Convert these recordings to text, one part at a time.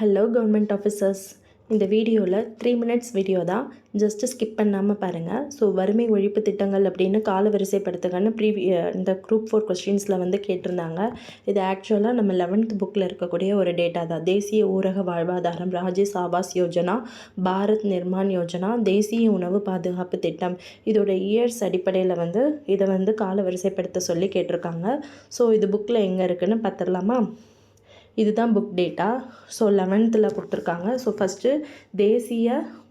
Hello government officers இந்த வீடியோவில் three minutes video தான். ஜஸ்ட்டு ஸ்கிப் பண்ணாமல் பாருங்கள் ஸோ வறுமை ஒழிப்பு திட்டங்கள் அப்படின்னு கால வரிசைப்படுத்துங்கன்னு ப்ரீவிய இந்த குரூப் ஃபோர் கொஸ்டின்ஸில் வந்து கேட்டிருந்தாங்க. இது ஆக்சுவலாக நம்ம லெவன்த் புக்கில் இருக்கக்கூடிய ஒரு டேட்டா தான். தேசிய ஊரக வாழ்வாதாரம் ராஜேஷ் ஆவாஸ் யோஜனா பாரத் நிர்மான் யோஜனா தேசிய உணவு பாதுகாப்பு திட்டம். இதோட இயர்ஸ் அடிப்படையில் வந்து இதை வந்து கால வரிசைப்படுத்த சொல்லி கேட்டிருக்காங்க. ஸோ இது புக்கில் எங்கே இருக்குதுன்னு பார்த்துடலாமா? இதுதான் புக் டேட்டா ஸோ லெவன்த்தில் கொடுத்துருக்காங்க. ஸோ ஃபஸ்ட்டு தேசிய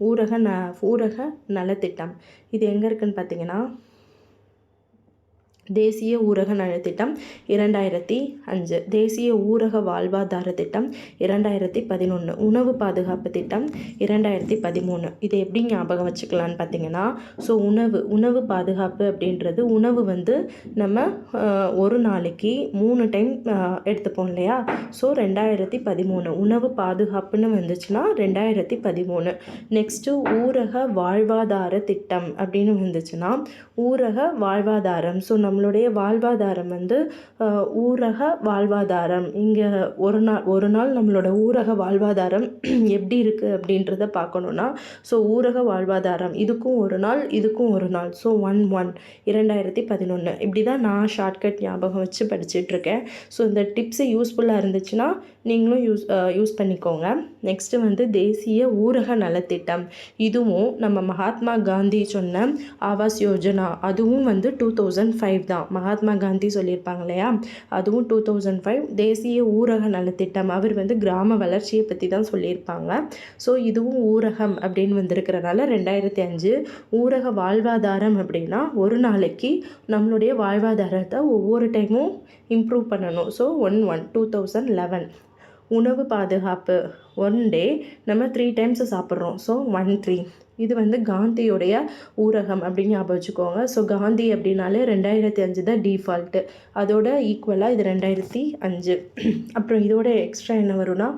ஊரக ந ஊரக நலத்திட்டம். இது எங்கே இருக்குதுன்னு பார்த்தீங்கன்னா தேசிய ஊரக நலத்திட்டம் இரண்டாயிரத்தி அஞ்சு. தேசிய ஊரக வாழ்வாதார திட்டம் இரண்டாயிரத்தி பதினொன்று உணவு பாதுகாப்பு திட்டம் இரண்டாயிரத்தி பதிமூணு. இதை எப்படி ஞாபகம் வச்சுக்கலான்னு பார்த்தீங்கன்னா ஸோ உணவு உணவு பாதுகாப்பு அப்படின்றது உணவு வந்து நம்ம ஒரு நாளைக்கு மூணு டைம் எடுத்துப்போம் இல்லையா? ஸோ ரெண்டாயிரத்தி பதிமூணு. உணவு பாதுகாப்புன்னு வந்துச்சுன்னா ரெண்டாயிரத்தி பதிமூணு. நெக்ஸ்ட்டு ஊரக வாழ்வாதார திட்டம் அப்படின்னு வந்துச்சுன்னா ஊரக வாழ்வாதாரம். ஸோ நம்ம நம்மளுடைய வாழ்வாதாரம் வந்து ஊரக வாழ்வாதாரம். இங்கே ஒரு நாள் ஒரு நாள் நம்மளோட ஊரக வாழ்வாதாரம் எப்படி இருக்குது அப்படின்றத பார்க்கணுன்னா ஸோ ஊரக வாழ்வாதாரம் இதுக்கும் ஒரு நாள் இதுக்கும் ஒரு நாள். ஸோ ஒன் ஒன் இரண்டாயிரத்தி பதினொன்று இப்படி தான் நான் ஷார்ட்கட் ஞாபகம் வச்சு படிச்சுட்ருக்கேன். ஸோ இந்த டிப்ஸு யூஸ்ஃபுல்லாக இருந்துச்சுன்னா நீங்களும் யூஸ் யூஸ் பண்ணிக்கோங்க. நெக்ஸ்ட்டு வந்து தேசிய ஊரக நலத்திட்டம். இதுவும் நம்ம மகாத்மா காந்தி சொன்ன ஆவாஸ் யோஜனா. அதுவும் வந்து டூ தௌசண்ட் ஃபைவ் தான் மகாத்மா காந்தி சொல்லியிருப்பாங்க இல்லையா? அதுவும் டூ தௌசண்ட் ஃபைவ் தேசிய ஊரக நலத்திட்டம். அவர் வந்து கிராம வளர்ச்சியை பற்றி தான் சொல்லியிருப்பாங்க. ஸோ இதுவும் ஊரகம் அப்படின்னு வந்திருக்கிறனால ரெண்டாயிரத்தி அஞ்சு ஊரக வாழ்வாதாரம் அப்படின்னா ஒரு நாளைக்கு நம்மளுடைய வாழ்வாதாரத்தை ஒவ்வொரு டைமும் இம்ப்ரூவ் பண்ணணும். So one one two thousand eleven உணவு பாதுகாப்பு. ஒன் டே நம்ம த்ரீ டைம்ஸ் சாப்பிட்றோம். ஸோ ஒன் த்ரீ இது வந்து காந்தியுடைய ஊரகம் அப்படின்னு ஞாபகம் வச்சுக்கோங்க. ஸோ காந்தி அப்படின்னாலே ரெண்டாயிரத்தி அஞ்சு தான் டீஃபால்ட்டு அதோட ஈக்குவலாக இது ரெண்டாயிரத்தி அஞ்சு. அப்புறம் இதோட எக்ஸ்ட்ரா என்ன வரும்னா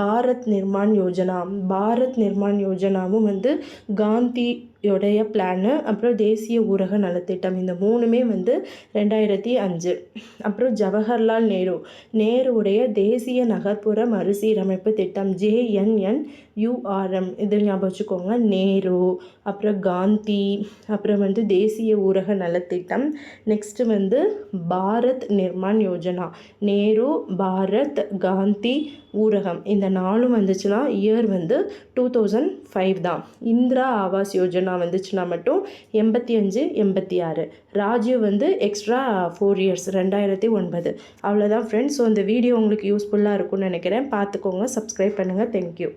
பாரத் நிர்மான் யோஜனா. பாரத் நிர்மான் யோஜனாவும் வந்து காந்தி உடைய பிளானு அப்புறம் தேசிய ஊரக நலத்திட்டம். இந்த மூணுமே வந்து ரெண்டாயிரத்தி அஞ்சு. அப்புறம் ஜவஹர்லால் நேரு. நேருடைய தேசிய நகர்ப்புற மறுசீரமைப்பு திட்டம். ஜேஎன்என் யூஆர்எம் இது ஞாபகம் வச்சுக்கோங்க. நேரு அப்புறம் காந்தி அப்புறம் வந்து தேசிய ஊரக நலத்திட்டம். நெக்ஸ்ட்டு வந்து பாரத் நிர்மாண் யோஜனா. நேரு பாரத் காந்தி ஊரகம். இந்த நாலும் வந்துச்சுன்னா இயர் வந்து டூ தௌசண்ட் ஃபைவ் தான். இந்திரா ஆவாஸ் யோஜனா. வந்துச்சுன்னா மட்டும் எண்பத்தி அஞ்சு எண்பத்தி ஆறு. ராஜீவ் வந்து எக்ஸ்ட்ரா ஃபோர் இயர்ஸ் ரெண்டாயிரத்தி ஒன்பது. அவ்வளோதான் ஃப்ரெண்ட்ஸ் ஸோ இந்த வீடியோ உங்களுக்கு யூஸ்ஃபுல்லாக இருக்கும்னு நினைக்கிறேன். பார்த்துக்கோங்க. சப்ஸ்கிரைப் பண்ணுங்கள் தேங்க்யூ